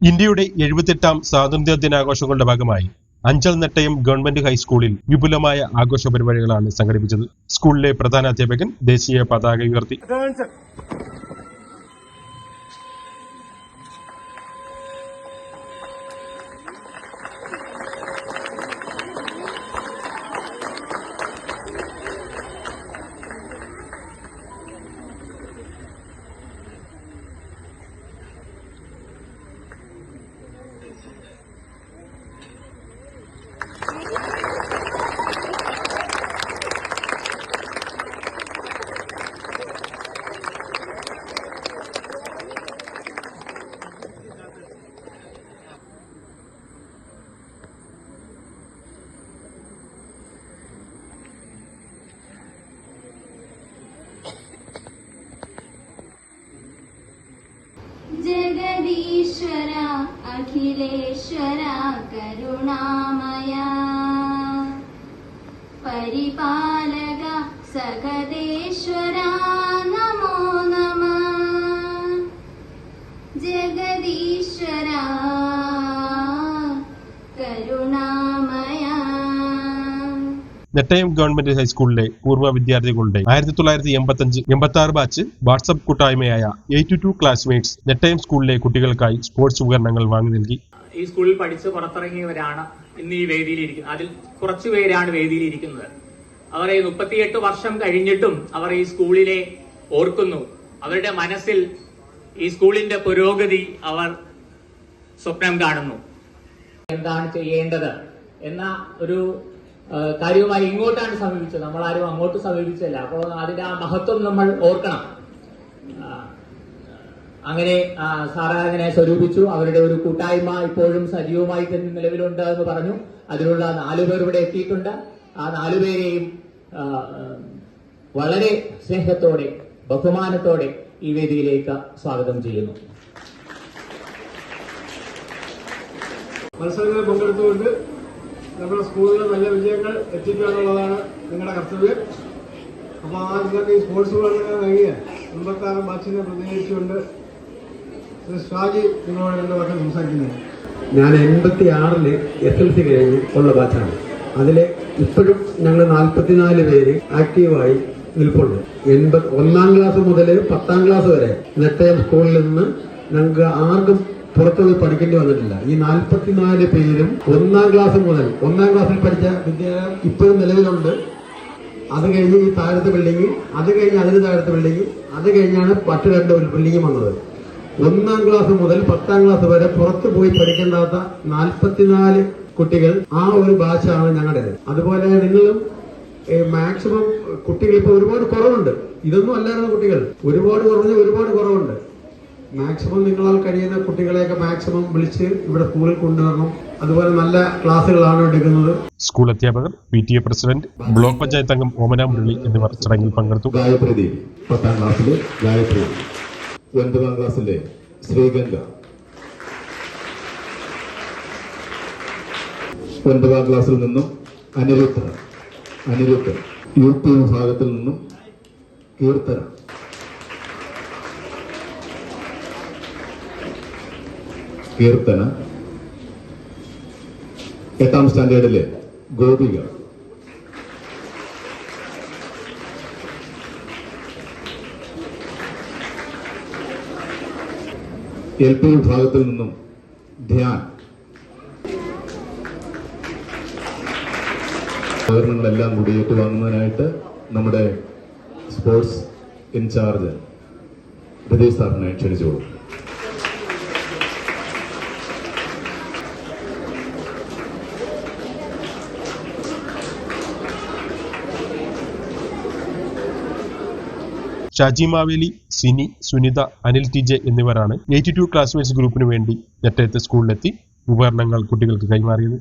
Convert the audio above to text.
ഇന്ത്യയുടെ എഴുപത്തെട്ടാം സ്വാതന്ത്ര്യ ദിനാഘോഷങ്ങളുടെ ഭാഗമായി അഞ്ചൽ നെട്ടയം ഗവൺമെന്റ് ഹൈസ്കൂളിൽ വിപുലമായ ആഘോഷ പരിപാടികളാണ് സംഘടിപ്പിച്ചത്. സ്കൂളിലെ പ്രധാന അധ്യാപകൻ ദേശീയ പതാക ഉയർത്തി. ीश्वरा अखिलेश्वरा करुणामया। परिपालक सकदेश्वरा नमो नमः। जग നെട്ടയം ഗവൺമെന്റ് ഹൈസ്കൂളിലെ പൂർവ വിദ്യാർത്ഥികളുടെ ആയിരത്തി തൊള്ളായിരത്തി എൺപത്തി അഞ്ച് എൺപത്തി ആറ് ബാച്ച് വാട്സപ്പ് കൂട്ടായ്മയായ എയ്റ്റി ടു ക്ലാസ്മേറ്റ്സ് നെട്ടയം സ്കൂളിലെ കുട്ടികൾക്കായി സ്പോർട്സ് ഉപകരണങ്ങൾ വാങ്ങി നൽകി. ഈ സ്കൂളിൽ പഠിച്ച് പുറത്തിറങ്ങിയവരാണ് ഇന്ന് ഈ വേദിയിലിരിക്കുന്നത് അതിൽ കുറച്ചു പേരാണ് വേദിയിലിരിക്കുന്നത് അവർ ഈ മുപ്പത്തിയെട്ട് വർഷം കഴിഞ്ഞിട്ടും അവർ ഈ സ്കൂളിലെ ഓർക്കുന്നു. അവരുടെ മനസ്സിൽ ഈ സ്കൂളിന്റെ പുരോഗതി അവർ സ്വപ്നം കാണുന്നു. എന്താണ് ചെയ്യേണ്ടത്? എന്ന ഒരു കാര്യവുമായി ഇങ്ങോട്ടാണ് സമീപിച്ചത്. നമ്മൾ ആരും അങ്ങോട്ട് സമീപിച്ചല്ല അപ്പോൾ അതിന്റെ ആ മഹത്വം നമ്മൾ ഓർക്കണം. അങ്ങനെ സാറാങ്ങനെ സാറ് സ്വരൂപിച്ചു. അവരുടെ ഒരു കൂട്ടായ്മ ഇപ്പോഴും സജീവമായി തന്നെ നിലവിലുണ്ട് എന്ന് പറഞ്ഞു. അതിലുള്ള നാലുപേർ ഇവിടെ എത്തിയിട്ടുണ്ട്. ആ നാലുപേരെയും വളരെ സ്നേഹത്തോടെ ബഹുമാനത്തോടെ ഈ വേദിയിലേക്ക് സ്വാഗതം ചെയ്യുന്നു. മത്സരങ്ങളിൽ പങ്കെടുത്തുകൊണ്ട് നമ്മുടെ സ്കൂളിലെ നല്ല വിജയങ്ങൾ എത്തിക്കുക എന്നുള്ളതാണ് നിങ്ങളുടെ കർത്തവ്യം. അപ്പോൾ ആ നിങ്ങൾക്ക് ഈ സ്പോർട്സ് വളരെ നൽകിയ അമ്പത്താറ് ബാച്ചിനെ പ്രതിനിധിച്ചുകൊണ്ട് ശ്രീ ഷാജി നിങ്ങളോട് രണ്ട് വാക്ക് സംസാരിക്കുന്നത് ഞാൻ എൺപത്തി ആറിൽ എസ് എൽ സി കഴിഞ്ഞ് ഉള്ള ബാച്ചാണ് അതിലെ ഇപ്പോഴും ഞങ്ങൾ നാൽപ്പത്തിനാല് പേര് ആക്റ്റീവായി നിൽപ്പുണ്ട്. എൺപത് ഒന്നാം ക്ലാസ് മുതൽ പത്താം ക്ലാസ് വരെ. നെട്ടയം സ്കൂളിൽ നിന്ന് ഞങ്ങൾക്ക് ആർക്കും പുറത്തുപോയി പഠിക്കേണ്ടി വന്നിട്ടില്ല. ഈ നാൽപ്പത്തിനാല് പേരും ഒന്നാം ക്ലാസ് മുതൽ ഒന്നാം ക്ലാസ്സിൽ പഠിച്ച വിദ്യാലയം ഇപ്പോഴും നിലവിലുണ്ട്. അത് കഴിഞ്ഞ് ഈ താഴത്തെ ബിൽഡിംഗ് അത് കഴിഞ്ഞ് അതിന് താഴത്തെ ബിൽഡിംഗ് അത് കഴിഞ്ഞാണ് മറ്റു രണ്ട് ബിൽഡിംഗ് വന്നത്. ഒന്നാം ക്ലാസ് മുതൽ പത്താം ക്ലാസ് വരെ പുറത്തു പോയി പഠിക്കേണ്ടാത്ത നാൽപ്പത്തിനാല് കുട്ടികൾ ആ ഒരു ഭാഷയാണ് ഞങ്ങളുടേത്. അതുപോലെ നിങ്ങളും മാക്സിമം കുട്ടികൾ ഇപ്പൊ ഒരുപാട് കുറവുണ്ട്. ഇതൊന്നും അല്ലായിരുന്നു കുട്ടികൾ. ഒരുപാട് കുറഞ്ഞ ഒരുപാട് കുറവുണ്ട്. മാക്സിമം നിങ്ങളാൽ കഴിയുന്ന കുട്ടികളെയൊക്കെ മാക്സിമം വിളിച്ച് ഇവിടെ സ്കൂളിൽ കൊണ്ടുവരണം. അതുപോലെ നല്ല ക്ലാസ്സുകളാണ് എടുക്കുന്നത്. സ്കൂൾ അധ്യാപകർ P T A president block panchayat അംഗം ഓമന മുരളി എന്നിവർ ചടങ്ങിൽ പങ്കെടുത്തു. ഗായപ്രതി പത്താം ക്ലാസ്സിലെ ഗായത്രി. ഒൻപതാം ക്ലാസ്സിലെ ശ്രീഗംഗ ഒൻപതാം ക്ലാസ്സിൽ നിന്നും അനിരുദ്ധ. അനിരുദ്ധ യു പി വിഭാഗത്തിൽ നിന്നും കീർത്തന. കീർത്തന. എട്ടാം സ്റ്റാൻഡേർഡിലെ ഗോപിക. എൽ പി വിഭാഗത്തിൽ നിന്നും ധ്യാൻ. ഉപകരണങ്ങളെല്ലാം കൂടി ഏറ്റുവാങ്ങുന്നതിനായിട്ട് നമ്മുടെ സ്പോർട്സ് ഇൻചാർജ് ഹൃദയ സാറിനെ ക്ഷണിച്ചോളൂ ഷാജി മാവേലി സിനി സുനിത അനിൽ ടി ജെ എന്നിവരാണ് എയ്റ്റി ടു ക്ലാസ്മേറ്റ്സ് ഗ്രൂപ്പിന് വേണ്ടി നെറ്റയത്തെ സ്കൂളിലെത്തി ഉപകരണങ്ങൾ കുട്ടികൾക്ക് കൈമാറിയത്.